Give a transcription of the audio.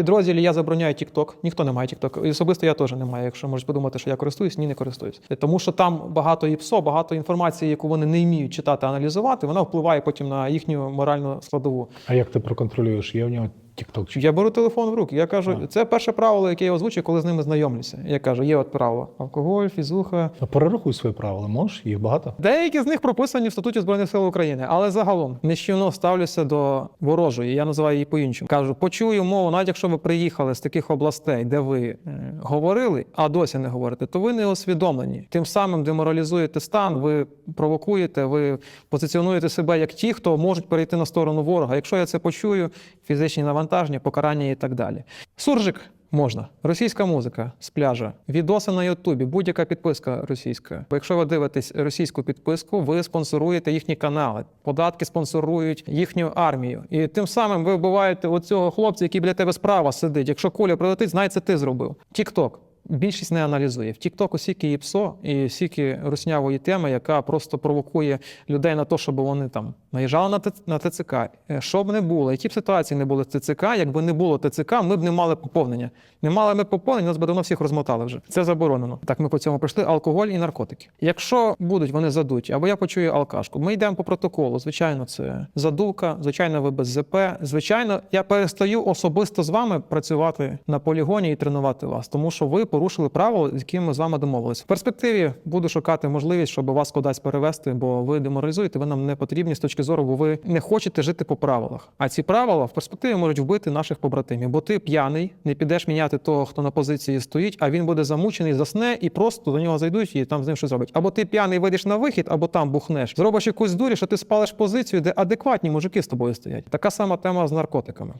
Підрозділі я забороняю TikTok. Ніхто не має TikTok. І особисто я теж не маю. Якщо можеш подумати, що я користуюсь, ні, не користуюсь. Тому що там багато і ПСО, багато інформації, яку вони не вміють читати, аналізувати, вона впливає потім на їхню моральну складову. А як ти проконтролюєш? Є в нього TikTok? Я беру телефон в руки. Я кажу, це перше правило, яке я озвучую, коли з ними знайомлюся. Я кажу, є от правило: алкоголь, фізуха. А перерахуй свої правила, можеш? Їх багато? Деякі з них прописані в статуті Збройних сил України, але загалом нещівно ставлюся до ворожої. Я називаю її по-іншому. Кажу, почую мову, навіть якщо ви приїхали з таких областей, де ви е, говорили, а досі не говорите, то ви не усвідомлені. Тим самим деморалізуєте стан, ви провокуєте, ви позиціонуєте себе як ті, хто можуть перейти на сторону ворога. Якщо я це почую, фізичні навантаження, покарання і так далі. Суржик. Можна. Російська музика з пляжа, відоси на Ютубі, будь-яка підписка російська. Бо якщо ви дивитесь російську підписку, ви спонсоруєте їхні канали, податки спонсорують їхню армію. І тим самим ви вбиваєте оцього хлопця, який біля тебе справа сидить. Якщо куля прилетить, знай, це ти зробив. Тік-ток. Більшість не аналізує. В Тіктоку стільки і псо, і стільки руснявої теми, яка просто провокує людей на те, щоб вони там наїжджали на на ТЦК. Е, Що б не було, які б ситуації не були з ТЦК, якби не було ТЦК, ми б не мали поповнення. Не мали ми поповнення, нас би давно всіх розмотали вже. Це заборонено. Так, ми по цьому пройшли алкоголь і наркотики. Якщо будуть вони задуті, або я почую алкашку, ми йдемо по протоколу. Звичайно, це задувка, звичайно, ви без ЗП. Звичайно, я перестаю особисто з вами працювати на полігоні і тренувати вас, тому що ви порушили правила, з ми з вами домовилися. В перспективі буду шукати можливість, щоб вас кудись перевести, бо ви деморалізуєте, ви нам не потрібні з точки зору, бо ви не хочете жити по правилах. А ці правила в перспективі можуть вбити наших побратимів, бо ти п'яний, не підеш міняти того, хто на позиції стоїть, а він буде замучений, засне і просто до нього зайдуть і там з ним щось зроблять. Або ти п'яний вийдеш на вихід, або там бухнеш. Зробиш якусь дурі, що ти спалиш позицію, де адекватні мужики з тобою стоять. Така сама тема з наркотиками.